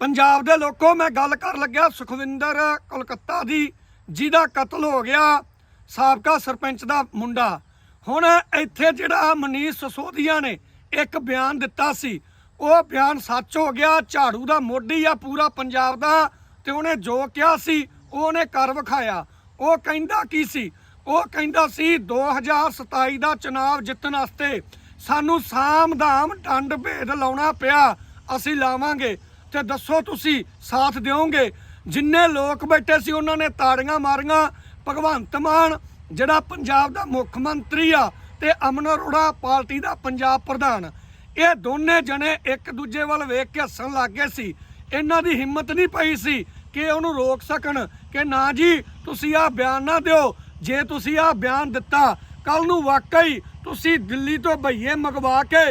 ਪੰਜਾਬ ਦੇ ਲੋਕੋ, ਮੈਂ ਗੱਲ ਕਰ ਲੱਗਿਆ ਸੁਖਵਿੰਦਰ ਕੋਲਕਾਤਾ ਦੀ, ਜਿਹਦਾ ਕਤਲ ਹੋ ਗਿਆ ਸਾਬਕਾ ਸਰਪੰਚ ਦਾ ਮੁੰਡਾ। ਹੁਣ ਇੱਥੇ ਜਿਹੜਾ ਮਨੀਸ਼ ਸਸੋਦੀਆ ਨੇ ਇੱਕ ਬਿਆਨ ਦਿੱਤਾ ਸੀ, ਉਹ ਬਿਆਨ ਸੱਚ ਹੋ ਗਿਆ, ਝਾੜੂ ਦਾ ਮੋਢੀ ਆ ਪੂਰਾ ਪੰਜਾਬ ਦਾ, ਤੇ ਉਹਨੇ ਜੋ ਕਿਹਾ ਸੀ ਉਹਨੇ ਕਰ ਵਿਖਾਇਆ। ਉਹ ਕਹਿੰਦਾ ਕੀ ਸੀ? ਉਹ ਕਹਿੰਦਾ ਸੀ 2027 ਦਾ ਚੁਣਾਵ ਜਿੱਤਣ ਵਾਸਤੇ ਸਾਨੂੰ ਸਾਮ-ਦਾਮ ਡੰਡ ਭੇਦ ਲਾਉਣਾ ਪਿਆ, ਅਸੀਂ ਲਾਵਾਂਗੇ। ਤੇ ਦੱਸੋ ਤੁਸੀਂ ਸਾਥ ਦਿਓਗੇ? ਜਿੰਨੇ ਲੋਕ ਬੈਠੇ ਸੀ, ਉਹਨਾਂ ਨੇ ਤਾੜੀਆਂ ਮਾਰੀਆਂ। ਭਗਵੰਤ ਮਾਨ, ਜਿਹੜਾ ਪੰਜਾਬ ਦਾ ਮੁੱਖ ਮੰਤਰੀ ਆ ਤੇ ਅਮਨ ਅਰੋੜਾ ਪਾਰਟੀ ਦਾ ਪੰਜਾਬ ਪ੍ਰਧਾਨ, ਇਹ ਦੋਨੇ ਜਣੇ ਇੱਕ ਦੂਜੇ ਵੱਲ ਵੇਖ ਕੇ ਹੱਸਣ ਲੱਗ ਗਏ ਸੀ। ਇਹਨਾਂ ਦੀ ਹਿੰਮਤ ਨਹੀਂ ਪਈ ਸੀ ਕਿ ਉਹਨੂੰ ਰੋਕ ਸਕਣ, ਕਿ ਨਾ ਜੀ, ਤੁਸੀਂ ਆਹ ਬਿਆਨ ਨਾ ਦਿਓ। ਜੇ ਤੁਸੀਂ ਆਹ ਬਿਆਨ ਦਿੱਤਾ ਕੱਲ ਨੂੰ ਵਾਕਈ ਤੁਸੀਂ ਦਿੱਲੀ ਤੋਂ ਭਈਏ ਮੰਗਵਾ ਕੇ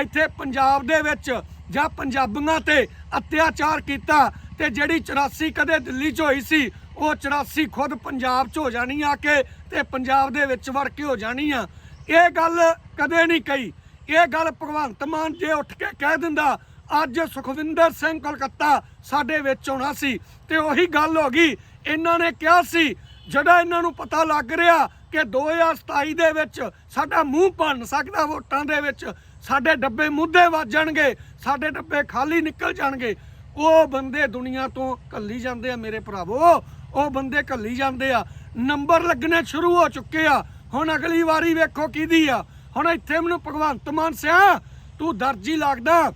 ਇੱਥੇ ਪੰਜਾਬ ਦੇ ਵਿੱਚ ਜਾਂ ਪੰਜਾਬੀਆਂ ਤੇ ਅਤਿਆਚਾਰ ਕੀਤਾ ਤੇ ਜਿਹੜੀ 84 ਕਦੇ ਦਿੱਲੀ 'ਚ ਹੋਈ ਸੀ, ਉਹ 84 ਖੁਦ ਪੰਜਾਬ 'ਚ ਹੋ ਜਾਣੀ ਆ ਕੇ ਤੇ ਪੰਜਾਬ ਦੇ ਵਿੱਚ ਵੜ ਕੇ ਹੋ ਜਾਣੀ ਆ। ਇਹ ਗੱਲ ਕਦੇ ਨਹੀਂ ਕਹੀ। ਇਹ ਗੱਲ ਭਗਵੰਤ ਮਾਨ ਜੇ ਉੱਠ ਕੇ ਕਹਿ ਦਿੰਦਾ, ਅੱਜ ਸੁਖਵਿੰਦਰ ਸਿੰਘ ਕਲਕੱਤਾ ਸਾਡੇ ਵਿੱਚ ਹੋਣਾ ਸੀ ਤੇ ਉਹੀ ਗੱਲ ਹੋ ਗਈ। ਇਹਨਾਂ ਨੇ ਕਿਹਾ ਸੀ, ਜਿਹੜਾ ਇਹਨਾਂ ਨੂੰ ਪਤਾ ਲੱਗ ਰਿਹਾ ਕਿ 2027 ਦੇ ਵਿੱਚ ਸਾਡਾ ਮੂੰਹ ਭੰਨ ਸਕਦਾ ਵੋਟਾਂ ਦੇ ਵਿੱਚ ਸਾਡੇ ਡੱਬੇ ਮੁੱਦੇ ਵੱਜ ਜਾਣਗੇ, ਸਾਡੇ ਡੱਬੇ ਖਾਲੀ ਨਿਕਲ ਜਾਣਗੇ। ਉਹ ਬੰਦੇ ਦੁਨੀਆ ਤੋਂ ਕੱਲੀ ਜਾਂਦੇ ਆ ਮੇਰੇ ਭਰਾਵੋ, ਉਹ ਬੰਦੇ ਕੱਲੀ ਜਾਂਦੇ ਆ। ਨੰਬਰ ਲੱਗਣੇ ਸ਼ੁਰੂ ਹੋ ਚੁੱਕੇ ਆ। ਹੁਣ ਅਗਲੀ ਵਾਰੀ ਵੇਖੋ ਕਿਹਦੀ ਆ। ਹੁਣ ਇੱਥੇ ਮੈਨੂੰ ਭਗਵੰਤ ਮਾਨ ਸਿਆ, ਤੂੰ ਦਰਜੀ ਲੱਗਦਾ।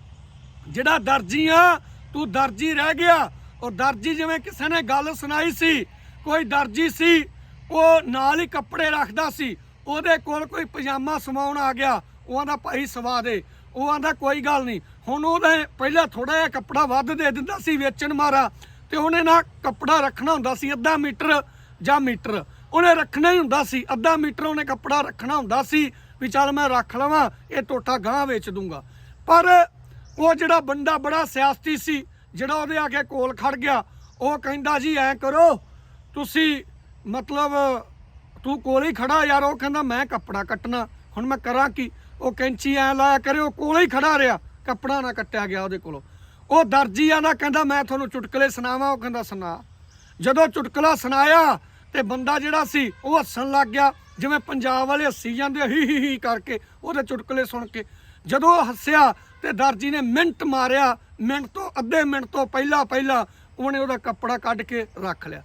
ਜਿਹੜਾ ਦਰਜੀ ਆ, ਤੂੰ ਦਰਜੀ ਰਹਿ ਗਿਆ। ਉਹ ਦਰਜੀ ਜਿਵੇਂ ਕਿਸੇ ਨੇ ਗੱਲ ਸੁਣਾਈ ਸੀ, ਕੋਈ ਦਰਜੀ ਸੀ, ਉਹ ਨਾਲ ਹੀ ਕੱਪੜੇ ਰੱਖਦਾ ਸੀ। ਉਹਦੇ ਕੋਲ ਕੋਈ ਪਜਾਮਾ ਸਮਾਉਣ ਆ ਗਿਆ। ਉਹ ਆਂਦਾ ਭਾਈ ਸਵਾ ਦੇ। ਉਹ ਆਂਦਾ ਕੋਈ ਗੱਲ ਨਹੀਂ। ਹੁਣ ਉਹਦੇ ਪਹਿਲਾਂ ਥੋੜਾ ਜਿਹਾ ਕੱਪੜਾ ਵੱਧ ਦੇ ਦਿੰਦਾ ਸੀ ਵੇਚਣ ਮਾਰਾ ਤੇ ਉਹਨੇ ਨਾ ਕੱਪੜਾ ਰੱਖਣਾ ਹੁੰਦਾ ਸੀ ਅੱਧਾ ਮੀਟਰ ਜਾਂ ਮੀਟਰ। ਉਹਨੇ ਰੱਖਣਾ ਹੀ ਹੁੰਦਾ ਸੀ, ਅੱਧਾ ਮੀਟਰ ਉਹਨੇ ਕੱਪੜਾ ਰੱਖਣਾ ਹੁੰਦਾ ਸੀ ਵੀ ਚੱਲ ਮੈਂ ਰੱਖ ਲਵਾਂ, ਇਹ ਟੋਟਾ ਗਾਂ ਵੇਚ ਦੂੰਗਾ। ਪਰ ਉਹ ਜਿਹੜਾ ਬੰਦਾ ਬੜਾ ਸਿਆਸਤੀ ਸੀ, ਜਿਹੜਾ ਉਹਦੇ ਆ ਕੇ ਕੋਲ ਖੜ ਗਿਆ, ਉਹ ਕਹਿੰਦਾ, ਜੀ ਐ ਕਰੋ, ਤੁਸੀਂ ਮਤਲਬ ਤੂੰ ਕੋਲ ਹੀ ਖੜਾ ਯਾਰ। ਉਹ ਕਹਿੰਦਾ, ਮੈਂ ਕੱਪੜਾ ਕੱਟਣਾ, ਹੁਣ ਮੈਂ ਕਰਾਂ ਕੀ? ਉਹ ਕੈਂਚੀ ਐ ਲਾਇਆ ਕਰੇ ਉਹ ਕੋਲ ਹੀ ਖੜਾ ਰਿਹਾ। ਕੱਪੜਾ ਨਾ ਕੱਟਿਆ ਗਿਆ ਉਹਦੇ ਕੋਲੋਂ। ਉਹ ਦਰਜੀ ਆਂਦਾ ਕਹਿੰਦਾ, ਮੈਂ ਤੁਹਾਨੂੰ ਚੁਟਕਲੇ ਸੁਣਾਵਾਂ। ਉਹ ਕਹਿੰਦਾ, ਸੁਣਾ। ਜਦੋਂ ਚੁਟਕਲਾ ਸੁਣਾਇਆ ਤੇ ਬੰਦਾ ਜਿਹੜਾ ਸੀ, ਉਹ ਹੱਸਣ ਲੱਗ ਗਿਆ। ਜਿਵੇਂ ਪੰਜਾਬ ਵਾਲੇ ਹੱਸੀ ਜਾਂਦੇ ਹੀ ਹੀ ਹੀ ਕਰਕੇ ਉਹਦੇ ਚੁਟਕਲੇ ਸੁਣ ਕੇ। ਜਦੋਂ ਉਹ ਹੱਸਿਆ ਤੇ ਦਰਜੀ ਨੇ ਮਿੰਟ ਮਾਰਿਆ, ਮਿੰਟ ਤੋਂ ਅੱਧੇ ਮਿੰਟ ਤੋਂ ਪਹਿਲਾਂ ਪਹਿਲਾਂ ਉਹਨੇ ਉਹਦਾ ਕੱਪੜਾ ਕੱਢ ਕੇ ਰੱਖ ਲਿਆ।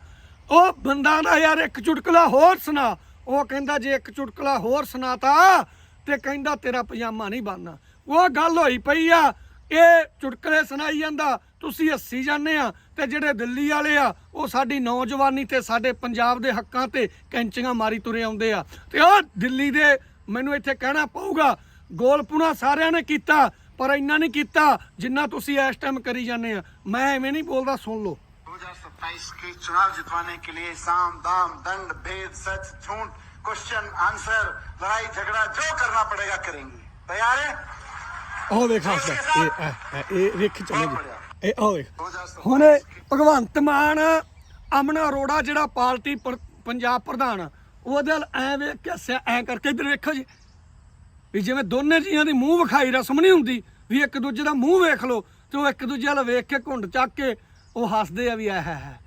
ਉਹ ਬੰਦਾ ਦਾ ਯਾਰ, ਇੱਕ ਚੁਟਕਲਾ ਹੋਰ ਸੁਣਾ। ਉਹ ਕਹਿੰਦਾ, ਜੇ ਇੱਕ ਚੁਟਕਲਾ ਹੋਰ ਸੁਣਾਤਾ ਤੇ ਕਹਿੰਦਾ ਤੇਰਾ ਪਜਾਮਾ ਨਹੀਂ ਬਣਨਾ ਉਹ ਗੱਲ ਹੋਈ ਪਈ ਆ ਇਹ ਚੁਟਕਲੇ ਸੁਣਾਈ ਜਾਂਦਾ ਤੁਸੀਂ ਹੱਸੀ ਜਾਂਦੇ ਆ ਤੇ ਜਿਹੜੇ ਦਿੱਲੀ ਵਾਲੇ ਆ ਉਹ ਸਾਡੀ ਨੌਜਵਾਨੀ ਤੇ ਸਾਡੇ ਪੰਜਾਬ ਦੇ ਹੱਕਾਂ ਤੇ ਕੈਂਚੀਆਂ ਮਾਰੀ ਤੁਰੇ ਆਉਂਦੇ ਆ ਤੇ ਉਹ ਦਿੱਲੀ ਦੇ ਮੈਨੂੰ ਇੱਥੇ ਕਹਿਣਾ ਪਊਗਾ ਗੋਲਪੁਣਾ ਸਾਰਿਆਂ ਨੇ ਕੀਤਾ ਪਰ ਇੰਨਾ ਨਹੀਂ ਕੀਤਾ ਜਿੰਨਾ ਤੁਸੀਂ ਇਸ ਟਾਈਮ ਕਰੀ ਜਾਂਦੇ ਆ ਮੈਂ ਐਵੇਂ ਨਹੀਂ ਬੋਲਦਾ ਸੁਣ ਲਓ 2027 के चुनाव जितवाने के लिए साम दाम दंड भेद सच झूठ क्वेश्चन आंसर लड़ाई झगड़ा जो करना पड़ेगा करेंगे तैयार है ਉਹ ਵੇਖ ਹੱਸਦਾ ਇਹ ਇਹ- ਇਹ ਇਹ ਵੇਖ ਚੱਲੇ ਜੀ ਇਹ ਉਹ ਵੇਖ ਹੁਣ ਇਹ ਭਗਵੰਤ ਮਾਨ ਅਮਨ ਅਰੋੜਾ ਜਿਹੜਾ ਪਾਰਟੀ ਪਰ- ਪੰਜਾਬ ਪ੍ਰਧਾਨ ਆ, ਉਹਦੇ ਵੱਲ ਐ ਵੇਖ ਕੇ ਹੱਸਿਆ ਐ ਕਰਕੇ ਇੱਧਰ ਵੇਖੋ ਜੀ ਵੀ ਜਿਵੇਂ ਦੋਨੇ ਜੀਆਂ ਦੀ ਮੂੰਹ ਵਿਖਾਈ ਰਸਮ ਨਹੀਂ ਹੁੰਦੀ ਵੀ ਇੱਕ ਦੂਜੇ ਦਾ ਮੂੰਹ ਵੇਖ ਲਓ ਤੇ ਉਹ ਇੱਕ ਦੂਜੇ ਵੱਲ ਵੇਖ ਕੇ ਘੁੰਡ ਚੱਕ ਕੇ ਉਹ ਹੱਸਦੇ ਆ ਵੀ ਐ ਹੈ ਹੈ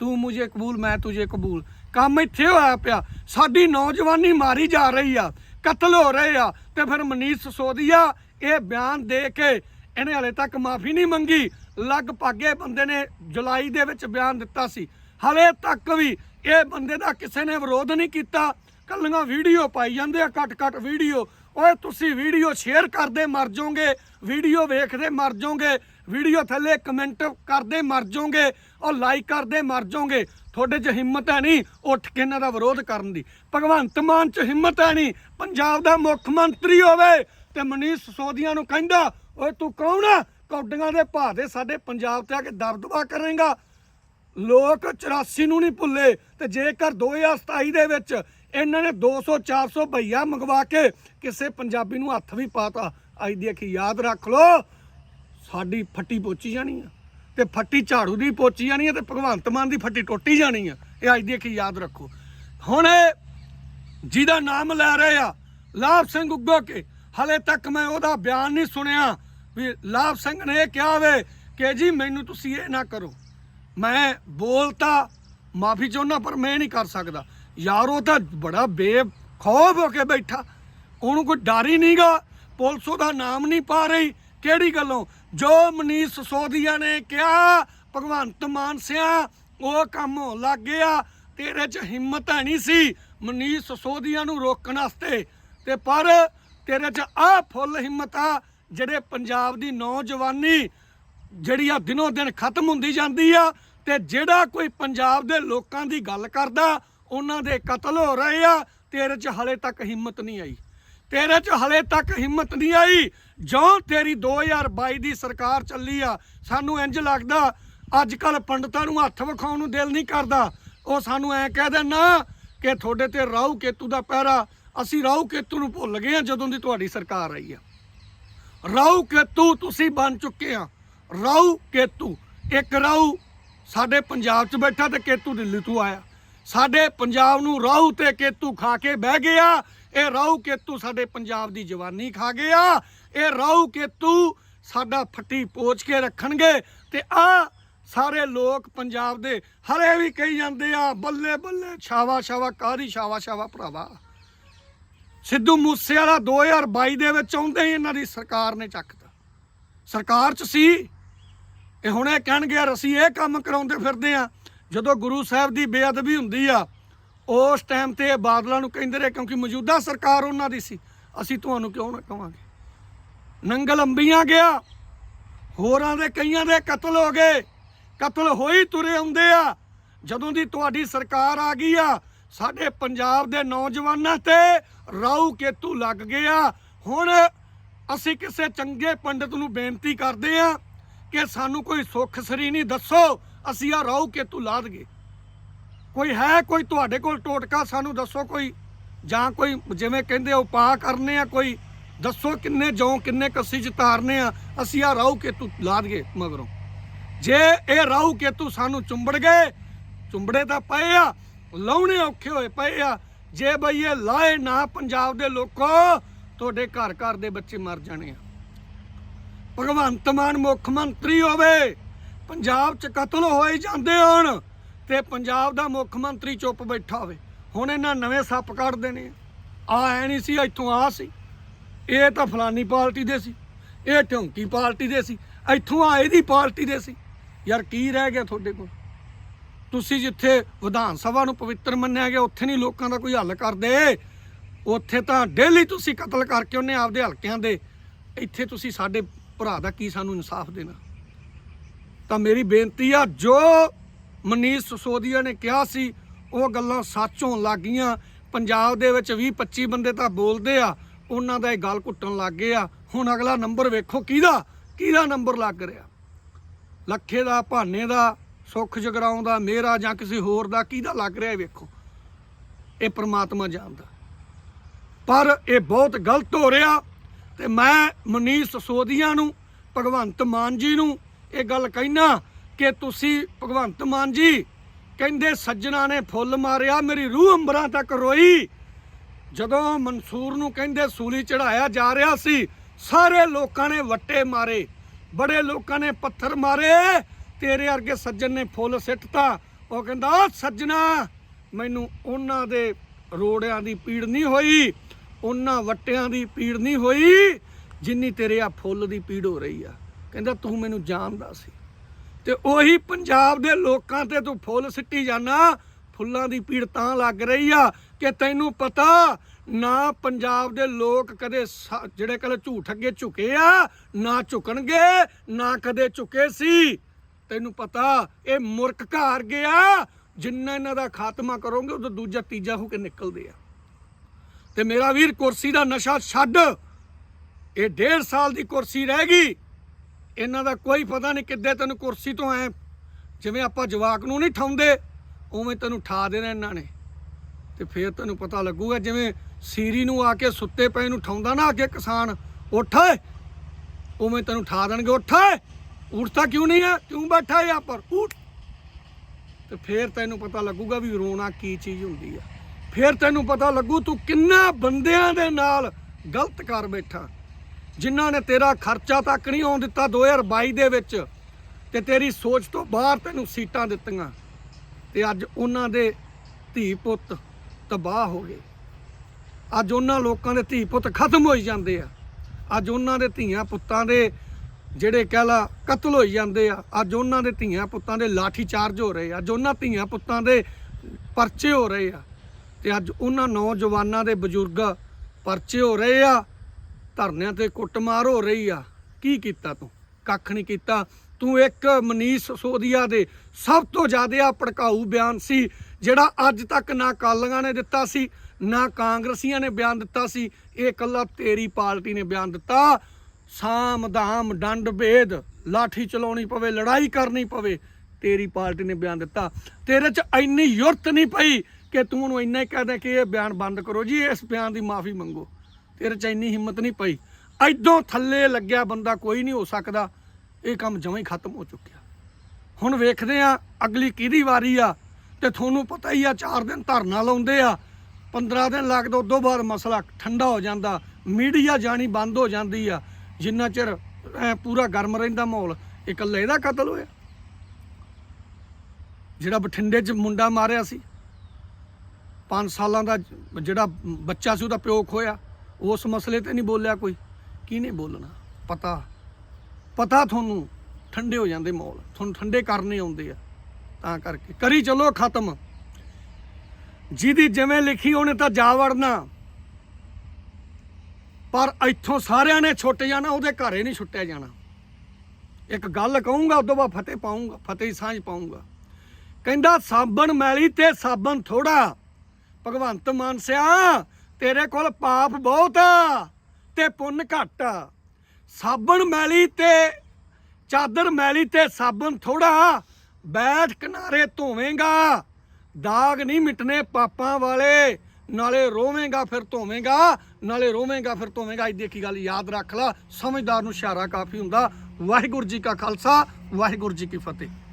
ਤੂੰ ਮੁਝੇ ਕਬੂਲ ਮੈਂ ਤੁਝੇ ਕਬੂਲ ਕੰਮ ਇੱਥੇ ਹੋਇਆ ਪਿਆ ਸਾਡੀ ਨੌਜਵਾਨੀ ਮਾਰੀ ਜਾ ਰਹੀ ਆ, ਕਤਲ ਹੋ ਰਹੇ ਆ, ਤੇ ਫਿਰ ਮਨੀਸ਼ ਸੋਦੀਆ ਇਹ ਬਿਆਨ ਦੇ ਕੇ ਇਹਨੇ ਹਲੇ ਤੱਕ ਮਾਫੀ ਨਹੀਂ ਮੰਗੀ। ਲਗਭਗ ਇਹ ਬੰਦੇ ਨੇ ਜੁਲਾਈ ਦੇ ਵਿੱਚ ਬਿਆਨ ਦਿੱਤਾ ਸੀ। ਹਲੇ ਤੱਕ ਵੀ ਇਹ ਬੰਦੇ ਦਾ ਕਿਸੇ ਨੇ ਵਿਰੋਧ ਨਹੀਂ ਕੀਤਾ। ਕੱਲੀਆਂ ਵੀਡੀਓ ਪਾਈ ਜਾਂਦੇ ਆ ਕੱਟ ਕੱਟ ਵੀਡੀਓ। ਓਏ, ਤੁਸੀਂ ਵੀਡੀਓ ਸ਼ੇਅਰ ਕਰਦੇ ਮਰ ਜਾਓਗੇ, ਵੀਡੀਓ ਵੇਖਦੇ ਮਰ ਜਾਓਗੇ, ਵੀਡੀਓ ਥੱਲੇ ਕਮੈਂਟ ਕਰਦੇ ਮਰ ਜਾਓਗੇ, ਔਰ ਲਾਈਕ ਕਰਦੇ ਮਰ ਜਾਓਗੇ। ਤੁਹਾਡੇ 'ਚ ਹਿੰਮਤ ਹੈ ਨਹੀਂ ਉੱਠ ਕੇ ਇਹਨਾਂ ਦਾ ਵਿਰੋਧ ਕਰਨ ਦੀ। ਭਗਵੰਤ ਮਾਨ 'ਚ ਹਿੰਮਤ ਹੈ ਨਹੀਂ, ਪੰਜਾਬ ਦਾ ਮੁੱਖ ਮੰਤਰੀ ਹੋਵੇ ਤੇ ਮਨੀਸ਼ ਸੋਦੀਆਂ ਨੂੰ ਕਹਿੰਦਾ, ਓਏ ਤੂੰ ਕੌਣ ਆ? ਕੌਡੀਆਂ ਦੇ ਭਾਅ ਦੇ ਸਾਡੇ ਪੰਜਾਬ ਤੇ ਆ ਕੇ ਦਬਦਬਾ ਕਰੇਗਾ। ਲੋਕ 84 ਨੂੰ ਨਹੀਂ ਭੁੱਲੇ ਤੇ ਜੇਕਰ 2027 ਦੇ ਵਿੱਚ ਇਹਨਾਂ ਨੇ 200 400 ਭਈਆ ਮੰਗਵਾ ਕੇ ਕਿਸੇ ਪੰਜਾਬੀ ਨੂੰ ਹੱਥ ਵੀ ਪਾਤਾ ਅੱਜ ਦੀ ਅੱਖੀ ਯਾਦ ਰੱਖ ਲੋ ਸਾਡੀ ਫੱਟੀ ਪੋਚੀ ਜਾਣੀ ਆ। ਤੇ ਫੱਟੀ ਝਾੜੂ ਦੀ ਪੋਚੀ ਜਾਣੀ ਹੈ ਤੇ ਭਗਵੰਤ ਮਾਨ ਦੀ ਫੱਟੀ ਟੁੱਟੀ ਜਾਣੀ ਹੈ ਇਹ ਅੱਜ ਦੀ ਅੱਖੀ ਯਾਦ ਰੱਖੋ। ਹੁਣ ਜਿਹਦਾ ਨਾਮ ਲੈ ਰਹੇ ਆ, ਲਾਭ ਸਿੰਘ ਉੱਗੋ ਕੇ, ਹਲੇ ਤੱਕ ਮੈਂ ਉਹਦਾ ਬਿਆਨ ਨਹੀਂ ਸੁਣਿਆ ਵੀ ਲਾਭ ਸਿੰਘ ਨੇ ਇਹ ਕਿਹਾ ਵੇ ਕਿ ਜੀ ਮੈਨੂੰ ਤੁਸੀਂ ਇਹ ਨਾ ਕਰੋ। ਮੈਂ ਬੋਲਤਾ, ਮਾਫੀ ਚਾਹੁੰਦਾ ਪਰ ਮੈਂ ਨਹੀਂ ਕਰ ਸਕਦਾ। ਯਾਰ ਉਹ ਤਾਂ ਬੜਾ ਬੇਖੌਫ ਹੋ ਕੇ ਬੈਠਾ। ਉਹਨੂੰ ਕੋਈ ਡਰ ਹੀ ਨਹੀਂਗਾ ਪੁਲਿਸ ਉਹਦਾ ਨਾਮ ਨਹੀਂ ਪਾ ਰਹੀ। ਕਿਹੜੀ ਗੱਲੋਂ? ਜੋ ਮਨੀਸ਼ ਸੋਦੀਆ ਨੇ ਕਿਹਾ, ਭਗਵੰਤ ਮਾਨ ਸਿਆ, ਉਹ ਕੰਮ ਹੋਣ ਲੱਗ ਗਿਆ। ਤੇਰੇ 'ਚ ਹਿੰਮਤ ਹੈ ਨਹੀਂ ਸੀ ਮਨੀਸ਼ ਸੋਦੀਆ ਨੂੰ ਰੋਕਣ ਵਾਸਤੇ। ਤੇ ਪਰ ਤੇਰੇ 'ਚ ਆ ਫੁੱਲ ਹਿੰਮਤ ਆ, ਜਿਹੜੇ ਪੰਜਾਬ ਦੀ ਨੌਜਵਾਨੀ ਜਿਹੜੀ ਆ ਦਿਨੋ ਦਿਨ ਖਤਮ ਹੁੰਦੀ ਜਾਂਦੀ ਆ, ਤੇ ਜਿਹੜਾ ਕੋਈ ਪੰਜਾਬ ਦੇ ਲੋਕਾਂ ਦੀ ਗੱਲ ਕਰਦਾ, ਉਹਨਾਂ ਦੇ ਕਤਲ ਹੋ ਰਹੇ ਆ, ਤੇਰੇ 'ਚ ਹਲੇ ਤੱਕ ਹਿੰਮਤ ਨਹੀਂ ਆਈ। ਤੇਰੇ 'ਚ ਹਲੇ ਤੱਕ ਹਿੰਮਤ ਨਹੀਂ ਆਈ ਜੋ ਤੇਰੀ 2022 ਦੀ ਸਰਕਾਰ ਚੱਲੀ ਆ, ਸਾਨੂੰ ਇੰਜ ਲੱਗਦਾ ਅੱਜ ਕੱਲ ਪੰਡਤਾਂ ਨੂੰ ਹੱਥ ਵਿਖਾਉਣ ਨੂੰ ਦਿਲ ਨਹੀਂ ਕਰਦਾ। ਉਹ ਸਾਨੂੰ ਐ ਕਹਿ ਦੇਣਾ ਕਿ ਤੁਹਾਡੇ ਤੇ ਰਾਹੂ ਕੇਤੂ ਦਾ ਪਹਿਰਾ, ਅਸੀਂ ਰਾਹੂ ਕੇਤੂ ਨੂੰ ਭੁੱਲ ਗਏ ਆ ਜਦੋਂ ਦੀ ਤੁਹਾਡੀ ਸਰਕਾਰ ਆਈ ਆ। ਰਾਹੂ ਕੇਤੂ ਤੁਸੀਂ ਬਣ ਚੁੱਕੇ ਆ। ਰਾਹੂ ਕੇਤੂ, ਇੱਕ ਰਾਹੂ ਸਾਡੇ ਪੰਜਾਬ 'ਚ ਬੈਠਾ ਤੇ ਕੇਤੂ ਦਿੱਲੀ ਤੋਂ ਆਇਆ। ਸਾਡੇ ਪੰਜਾਬ ਨੂੰ ਰਾਹੂ ਤੇ ਕੇਤੂ ਖਾ ਕੇ ਬਹਿ ਗਿਆ। ਇਹ ਰਾਹੂ ਕੇਤੂ ਸਾਡੇ ਪੰਜਾਬ ਦੀ ਜਵਾਨੀ ਖਾ ਗਿਆ। ਇਹ ਰਾਹੂ ਕੇਤੂ ਸਾਡਾ ਫੱਟੀ ਪੋਚ ਕੇ ਰੱਖਣਗੇ ਤੇ ਆ ਸਾਰੇ ਲੋਕ ਪੰਜਾਬ ਦੇ ਹਰੇ ਵੀ ਕਹੀ ਜਾਂਦੇ ਆ, ਬੱਲੇ ਬੱਲੇ, ਛਾਵਾ ਛਾਵਾ ਕਾਰੀ ਛਾਵਾ ਛਾਵਾ ਭਰਾਵਾ। ਸਿੱਧੂ ਮੂਸੇਵਾਲਾ 2022 ਦੇ ਵਿੱਚ ਆਉਂਦੇ ਹੀ ਇਹਨਾਂ ਦੀ ਸਰਕਾਰ ਨੇ ਚੱਕਤਾ ਸਰਕਾਰ 'ਚ ਸੀ। ਇਹ ਹੁਣੇ ਕਹਿਣਗੇ ਯਾਰ ਅਸੀਂ ਇਹ ਕੰਮ ਕਰਾਉਂਦੇ ਫਿਰਦੇ ਆ। ਜਦੋਂ ਗੁਰੂ ਸਾਹਿਬ ਦੀ ਬੇਅਦਬੀ ਹੁੰਦੀ ਆ ਉਸ ਟਾਈਮ ਤੇ ਇਹ ਬਾਦਲਾਂ ਨੂੰ ਕਹਿੰਦੇ ਰਹੇ ਕਿਉਂਕਿ ਮੌਜੂਦਾ ਸਰਕਾਰ ਉਹਨਾਂ ਦੀ ਸੀ। ਅਸੀਂ ਤੁਹਾਨੂੰ ਕਿਉਂ ਨਾ ਕਵਾਂਗੇ? ਨੰਗਲ ਅੰਬੀਆਂ ਗਿਆ, ਹੋਰਾਂ ਦੇ ਕਈਆਂ ਦੇ ਕਤਲ ਹੋ ਗਏ। ਕਤਲ ਹੋਈ ਤੁਰੇ ਆਉਂਦੇ ਆ। ਜਦੋਂ ਦੀ ਤੁਹਾਡੀ ਸਰਕਾਰ ਆ ਗਈ ਆ, ਸਾਡੇ ਪੰਜਾਬ ਦੇ ਨੌਜਵਾਨਾਂ ਤੇ ਰਾਉ ਕੇਤੂ ਲੱਗ ਗਿਆ ਹੁਣ ਅਸੀਂ ਕਿਸੇ ਚੰਗੇ ਪੰਡਤ ਨੂੰ ਬੇਨਤੀ ਕਰਦੇ ਆ ਕਿ ਸਾਨੂੰ ਕੋਈ ਸੁੱਖ ਸਰੀ ਨਹੀਂ ਦੱਸੋ, ਅਸੀਂ ਆ ਰਾਉ ਕੇਤੂ ਲਾ ਦਈਏ ਕੋਈ ਹੈ ਕੋਈ ਤੁਹਾਡੇ ਕੋਲ ਟੋਟਕਾ? ਸਾਨੂੰ ਦੱਸੋ ਕੋਈ। ਜਾਂ ਕੋਈ ਜਿਵੇਂ ਕਹਿੰਦੇ ਆ, ਉਪਾਅ ਕਰਨੇ ਆ ਕੋਈ। ਦੱਸੋ ਕਿੰਨੇ ਜੌਂ, ਕਿੰਨੇ ਕੱਸੀ ਚ ਤਾਰਨੇ ਆ। ਅਸੀਂ ਆ ਰਾਉ ਕੇਤੂ ਲਾ ਦਈਏ ਮਗਰੋਂ। ਜੇ ਇਹ ਰਾਉ ਕੇਤੂ ਸਾਨੂੰ ਚੁੰਬੜ ਗਏ, ਚੁੰਬੜੇ ਤਾਂ ਪਏ ਆ, ਲਾਉਣੇ ਔਖੇ ਹੋਏ ਪਏ ਆ। ਜੇ ਬਈ ਇਹ ਲਾਏ ਨਾ ਪੰਜਾਬ ਦੇ ਲੋਕੋ, ਤੁਹਾਡੇ ਘਰ ਘਰ ਦੇ ਬੱਚੇ ਮਰ ਜਾਣੇ ਆ। ਭਗਵੰਤ ਮਾਨ ਮੁੱਖ ਮੰਤਰੀ ਹੋਵੇ, ਪੰਜਾਬ 'ਚ ਕਤਲ ਹੋਏ ਜਾਂਦੇ ਹੋਣ। ਤੇ ਪੰਜਾਬ ਦਾ ਮੁੱਖ ਮੰਤਰੀ ਚੁੱਪ ਬੈਠਾ ਹੋਵੇ। ਹੁਣ ਇਹਨਾਂ ਨਵੇਂ ਸੱਪ ਕੱਢ ਦੇਣੇ ਆ। ਆ ਐ ਨਹੀਂ ਸੀ, ਇੱਥੋਂ ਆ ਸੀ। ਇਹ ਤਾਂ ਫਲਾਨੀ ਪਾਰਟੀ ਦੇ ਸੀ। ਇਹ ਢੌਂਕੀ ਪਾਰਟੀ ਦੇ ਸੀ। ਇੱਥੋਂ ਆ, ਇਹਦੀ ਪਾਰਟੀ ਦੇ ਸੀ। ਯਾਰ ਕੀ ਰਹਿ ਗਿਆ ਤੁਹਾਡੇ ਕੋਲ? ਤੁਸੀਂ ਜਿੱਥੇ ਵਿਧਾਨ ਸਭਾ ਨੂੰ ਪਵਿੱਤਰ ਮੰਨਿਆ ਗਿਆ, ਉੱਥੇ ਨਹੀਂ ਲੋਕਾਂ ਦਾ ਕੋਈ ਹੱਲ ਕਰਦੇ। ਉੱਥੇ ਤਾਂ ਡੇਲੀ ਤੁਸੀਂ ਕਤਲ ਕਰਕੇ ਉਹਨੇ ਆਪਦੇ ਹਲਕਿਆਂ ਦੇ, ਇੱਥੇ ਤੁਸੀਂ ਸਾਡੇ ਭਰਾ ਦਾ ਕੀ ਸਾਨੂੰ ਇਨਸਾਫ ਦੇਣਾ? ਤਾਂ ਮੇਰੀ ਬੇਨਤੀ ਆ, ਜੋ ਮਨੀਸ਼ ਸਸੋਦੀਆ ਨੇ ਕਿਹਾ ਸੀ, ਉਹ ਗੱਲਾਂ ਸੱਚ ਹੋਣ ਲੱਗ ਗਈਆਂ ਪੰਜਾਬ ਦੇ ਵਿੱਚ 20 25 ਬੰਦੇ ਤਾਂ ਬੋਲਦੇ ਆ, ਉਹਨਾਂ ਦਾ ਇਹ ਗੱਲ ਘੁੱਟਣ ਲੱਗ ਗਏ ਆ। ਹੁਣ ਅਗਲਾ ਨੰਬਰ ਵੇਖੋ, ਕਿਹਦਾ ਕਿਹਦਾ ਨੰਬਰ ਲੱਗ ਰਿਹਾ? ਲੱਖੇ ਦਾ, ਭਾਨੇ ਦਾ, ਸੁੱਖ ਜਗਰਾਉਂ ਦਾ, ਮੇਰਾ ਜਾਂ ਕਿਸੇ ਹੋਰ ਦਾ, ਕਿਹਦਾ ਲੱਗ ਰਿਹਾ ਇਹ ਵੇਖੋ? ਇਹ ਪ੍ਰਮਾਤਮਾ ਜਾਣਦਾ। ਪਰ ਇਹ ਬਹੁਤ ਗਲਤ ਹੋ ਰਿਹਾ ਤੇ ਮੈਂ ਮਨੀਸ਼ ਸੋਧੀਆਂ ਨੂੰ, ਭਗਵੰਤ ਮਾਨ ਜੀ ਨੂੰ ਇਹ ਗੱਲ ਕਹਿਣਾ ਕਿ ਤੁਸੀਂ ਭਗਵੰਤ ਮਾਨ ਜੀ ਕਹਿੰਦੇ ਸੱਜਣਾ ਨੇ ਫੁੱਲ ਮਾਰਿਆ, ਮੇਰੀ ਰੂਹ ਅੰਬਰਾਂ ਤੱਕ ਰੋਈ। ਜਦੋਂ ਮਨਸੂਰ ਨੂੰ ਕਹਿੰਦੇ ਸੂਲੀ ਚੜਾਇਆ ਜਾ ਰਿਹਾ ਸੀ, ਸਾਰੇ ਲੋਕਾਂ ਨੇ ਵੱਟੇ ਮਾਰੇ, ਬੜੇ ਲੋਕਾਂ ਨੇ ਪੱਥਰ ਮਾਰੇ, ਤੇਰੇ ਵਰਗੇ ਸੱਜਣ ਨੇ ਫੁੱਲ ਸਿੱਟਤਾ। ਉਹ ਕਹਿੰਦਾ "ਉਹ ਸੱਜਣਾ, ਮੈਨੂੰ ਉਹਨਾਂ ਦੇ ਰੋੜਿਆਂ ਦੀ ਪੀੜ ਨਹੀਂ ਹੋਈ, ਉਹਨਾਂ ਵੱਟਿਆਂ ਦੀ ਪੀੜ ਨਹੀਂ ਹੋਈ, ਜਿੰਨੀ ਤੇਰੇ ਆ ਫੁੱਲ ਦੀ ਪੀੜ ਹੋ ਰਹੀ ਆ। ਕਹਿੰਦਾ, ਤੂੰ ਮੈਨੂੰ ਜਾਣਦਾ ਸੀ। ਤੇ ਉਹੀ ਪੰਜਾਬ ਦੇ ਲੋਕਾਂ ਤੇ ਤੂੰ ਫੁੱਲ ਸਿੱਟੀ ਜਾਣਾ ਫੁੱਲਾਂ ਦੀ ਪੀੜ ਤਾਂ ਲੱਗ ਰਹੀ ਆ ਕਿ ਤੈਨੂੰ ਪਤਾ ਨਾ ਪੰਜਾਬ ਦੇ ਲੋਕ ਕਦੇ ਸ- ਜਿਹੜੇ ਕਦੇ ਝੂਠ ਅੱਗੇ ਝੁਕੇ ਆ, ਨਾ ਝੁਕਣਗੇ, ਨਾ ਕਦੇ ਝੁਕੇ ਸੀ। ਤੈਨੂੰ ਪਤਾ ਇਹ ਮੁਰਖ ਘਾਰ ਗਿਆ, ਜਿੰਨਾ ਇਹਨਾਂ ਦਾ ਖਾਤਮਾ ਕਰੋਗੇ, ਉਦੋਂ ਦੂਜਾ ਤੀਜਾ ਹੋ ਕੇ ਨਿਕਲਦੇ ਆ। ਤੇ ਮੇਰਾ ਵੀਰ ਕੁਰਸੀ ਦਾ ਨਸ਼ਾ ਛੱਡ, ਇਹ ਡੇਢ ਸਾਲ ਦੀ ਕੁਰਸੀ ਰਹਿ ਗਈ ਇਹਨਾਂ ਦਾ ਕੋਈ ਪਤਾ ਨਹੀਂ ਕਿੱਦੇ ਤੈਨੂੰ ਕੁਰਸੀ ਤੋਂ ਐ ਜਿਵੇਂ ਆਪਾਂ ਜਵਾਕ ਨੂੰ ਨਹੀਂ ਠਾਉਂਦੇ, ਉਵੇਂ ਤੈਨੂੰ ਠਾ ਦੇਣਾ ਇਹਨਾਂ ਨੇ। ਤੇ ਫੇਰ ਤੈਨੂੰ ਪਤਾ ਲੱਗੂਗਾ ਜਿਵੇਂ ਸੀਰੀ ਨੂੰ ਆ ਕੇ ਸੁੱਤੇ ਪਏ ਨੂੰ ਠਾਉਂਦਾ ਨਾ ਅੱਗੇ ਕਿਸਾਨ, ਉੱਠ ਓਏ! ਉਵੇਂ ਤੈਨੂੰ ਠਾ ਦੇਣਗੇ, ਉੱਠ ਓਏ! ਉੱਠਦਾ ਕਿਉਂ ਨਹੀਂ ਹੈ ਕਿਉਂ ਬੈਠਾ ਹੈ ਪਰ? ਉੱਠ! ਤੇ ਫੇਰ ਤੈਨੂੰ ਪਤਾ ਲੱਗੂਗਾ ਵੀ ਰੋਣਾ ਕੀ ਚੀਜ਼ ਹੁੰਦੀ ਆ। ਫੇਰ ਤੈਨੂੰ ਪਤਾ ਲੱਗੂ ਤੂੰ ਕਿੰਨਾ ਬੰਦਿਆਂ ਦੇ ਨਾਲ ਗਲਤ ਕਰ ਬੈਠਾ। ਜਿਨ੍ਹਾਂ ਨੇ ਤੇਰਾ ਖਰਚਾ ਤੱਕ ਨਹੀਂ ਆਉਣ ਦਿੱਤਾ 2022 ਦੇ ਵਿੱਚ, ਤੇ ਤੇਰੀ ਸੋਚ ਤੋਂ ਬਾਹਰ ਤੈਨੂੰ ਸੀਟਾਂ ਦਿੱਤੀਆਂ। ਤੇ ਅੱਜ ਉਹਨਾਂ ਦੇ ਧੀ ਪੁੱਤ ਤਬਾਹ ਹੋ ਗਏ। ਅੱਜ ਉਹਨਾਂ ਲੋਕਾਂ ਦੇ ਧੀ ਪੁੱਤ ਖਤਮ ਹੋਈ ਜਾਂਦੇ ਆ। ਅੱਜ ਉਹਨਾਂ ਦੇ ਧੀਆਂ ਪੁੱਤਾਂ ਦੇ ਜਿਹੜੇ ਕਹਿ ਲਾ ਕਤਲ ਹੋਈ ਜਾਂਦੇ ਆ। ਅੱਜ ਉਹਨਾਂ ਦੇ ਧੀਆਂ ਪੁੱਤਾਂ ਦੇ ਲਾਠੀ ਚਾਰਜ ਹੋ ਰਹੇ ਆ। ਅੱਜ ਉਹਨਾਂ ਧੀਆਂ ਪੁੱਤਾਂ ਦੇ ਪਰਚੇ ਹੋ ਰਹੇ ਆ। ਤੇ ਅੱਜ ਉਹਨਾਂ ਨੌਜਵਾਨਾਂ ਦੇ ਬਜ਼ੁਰਗ ਪਰਚੇ ਹੋ ਰਹੇ ਆ। ਧਰਨਿਆਂ ਤੇ ਕੁੱਟਮਾਰ ਹੋ ਰਹੀ ਆ। ਕੀ ਕੀਤਾ ਤੂੰ? ਕੱਖ ਨਹੀਂ ਕੀਤਾ। ਤੂੰ ਇੱਕ ਮਨੀਸ਼ ਸੋਦੀਆ ਦੇ ਸਭ ਤੋਂ ਜ਼ਿਆਦਾ ਭੜਕਾਊ ਬਿਆਨ ਸੀ, ਜਿਹੜਾ ਅੱਜ ਤੱਕ ਨਾ ਕਾਲੀਆਂ ਨੇ ਦਿੱਤਾ ਸੀ, ਨਾ ਕਾਂਗਰਸੀਆਂ ਨੇ ਬਿਆਨ ਦਿੱਤਾ ਸੀ। ਇਹ ਇਕੱਲਾ ਤੇਰੀ ਪਾਰਟੀ ਨੇ ਬਿਆਨ ਦਿੱਤਾ। ਸਾਮ ਦਾਮ ਡੰਡ ਭੇਦ, ਲਾਠੀ ਚਲਾਉਣੀ ਪਵੇ, ਲੜਾਈ ਕਰਨੀ ਪਵੇ, ਤੇਰੀ ਪਾਰਟੀ ਨੇ ਬਿਆਨ ਦਿੱਤਾ। ਤੇਰੇ 'ਚ ਇੰਨੀ ਯੁਰਤ ਨਹੀਂ ਪਈ ਕਿ ਤੂੰ ਉਹਨੂੰ ਇੰਨਾ ਹੀ ਕਹਦਾ ਕਿ ਇਹ ਬਿਆਨ ਬੰਦ ਕਰੋ ਜੀ, ਇਸ ਬਿਆਨ ਦੀ ਮਾਫੀ ਮੰਗੋ। ਤੇਰੇ 'ਚ ਇੰਨੀ ਹਿੰਮਤ ਨਹੀਂ ਪਈ। ਐਦੋਂ ਥੱਲੇ ਲੱਗਿਆ ਬੰਦਾ, ਕੋਈ ਨਹੀਂ ਹੋ ਸਕਦਾ। ਇਹ ਕੰਮ ਜਮਾਂ ਹੀ ਖਤਮ ਹੋ ਚੁੱਕਿਆ। ਹੁਣ ਵੇਖਦੇ ਆ ਅਗਲੀ ਕਿਹਦੀ ਵਾਰੀ ਆ। ਤੇ ਤੁਹਾਨੂੰ ਪਤਾ ਹੀ ਆ 4 ਦਿਨ ਧਰਨਾ ਲਾਉਂਦੇ ਆ। 15 ਦਿਨ ਲੱਗਦਾ, ਉਦੋਂ ਬਾਅਦ ਮਸਲਾ ਠੰਡਾ ਹੋ ਜਾਂਦਾ। ਮੀਡੀਆ ਜਾਣੀ ਬੰਦ ਹੋ ਜਾਂਦੀ ਆ। ਜਿੰਨਾ ਚਿਰ, ਐਂ ਪੂਰਾ ਗਰਮ ਰਹਿੰਦਾ ਮਾਹੌਲ, ਇਹ ਇਕੱਲੇ ਇਹਦਾ ਕਤਲ ਹੋਇਆ। ਜਿਹੜਾ ਬਠਿੰਡੇ 'ਚ ਮੁੰਡਾ ਮਾਰਿਆ ਸੀ। 5 ਸਾਲਾਂ ਦਾ ਜਿਹੜਾ ਬੱਚਾ ਸੀ, ਉਹਦਾ ਪਿਓ ਖੋਇਆ। ਉਸ ਮਸਲੇ ਤੇ ਨਹੀਂ ਬੋਲਿਆ ਕੋਈ। ਕੀ ਨਹੀਂ ਬੋਲਣਾ? ਪਤਾ। ਪਤਾ ਤੁਹਾਨੂੰ ਠੰਡੇ ਹੋ ਜਾਂਦੇ ਮਾਹੌਲ। ਤੁਹਾਨੂੰ ਠੰਡੇ ਕਰਨੇ ਆਉਂਦੇ ਆ। ਤਾਂ ਕਰਕੇ। ਕਰੀ ਚਲੋ, ਖਤਮ। ਜਿਹਦੀ ਜਿਵੇਂ ਲਿਖੀ ਉਹਨੇ ਤਾਂ ਜਾ ਵੜਨਾ। ਪਰ ਇੱਥੋਂ ਸਾਰਿਆਂ ਨੇ ਛੁੱਟ ਜਾਣਾ, ਉਹਦੇ ਘਰੇ ਨਹੀਂ ਛੁੱਟਿਆ ਜਾਣਾ। ਇੱਕ ਗੱਲ ਕਹੂੰਗਾ, ਉਦੋਂ ਬਾਅਦ ਫਤਿਹ ਪਾਉਂਗਾ ਫਤਿਹ ਸਾਂਝ ਪਾਉਂਗਾ ਕਹਿੰਦਾ, ਸਾਬਣ ਮੈਲੀ ਤੇ ਸਾਬਣ ਥੋੜਾ ਭਗਵੰਤ ਮਾਨ ਸਿਆ ਤੇਰੇ ਕੋਲ ਪਾਪ ਬਹੁਤ ਆ ਤੇ ਪੁੰਨ ਘੱਟ ਆ। ਸਾਬਣ ਮੈਲੀ ਤੇ, ਚਾਦਰ ਮੈਲੀ ਤੇ ਸਾਬਣ ਥੋੜਾ ਬੈਠ ਕਿਨਾਰੇ ਧੋਵੇਂਗਾ। ਦਾਗ ਨਹੀਂ ਮਿਟਨੇ ਪਾਪਾਂ ਵਾਲੇ। ਨਾਲੇ ਰੋਵੇਂਗਾ ਫਿਰ ਧੋਵੇਂਗਾ। ਨਾਲੇ ਰੋਵੇਂਗਾ ਫਿਰ ਧੋਵੇਂਗਾ। ਅੱਜ ਦੇਖੀ ਗੱਲ ਯਾਦ ਰੱਖ ਲਾ। ਸਮਝਦਾਰ ਨੂੰ ਇਸ਼ਾਰਾ ਕਾਫੀ ਹੁੰਦਾ। ਵਾਹਿਗੁਰੂ ਜੀ ਕਾ ਖਾਲਸਾ, ਵਾਹਿਗੁਰੂ ਜੀ ਕੀ ਫਤਿਹ।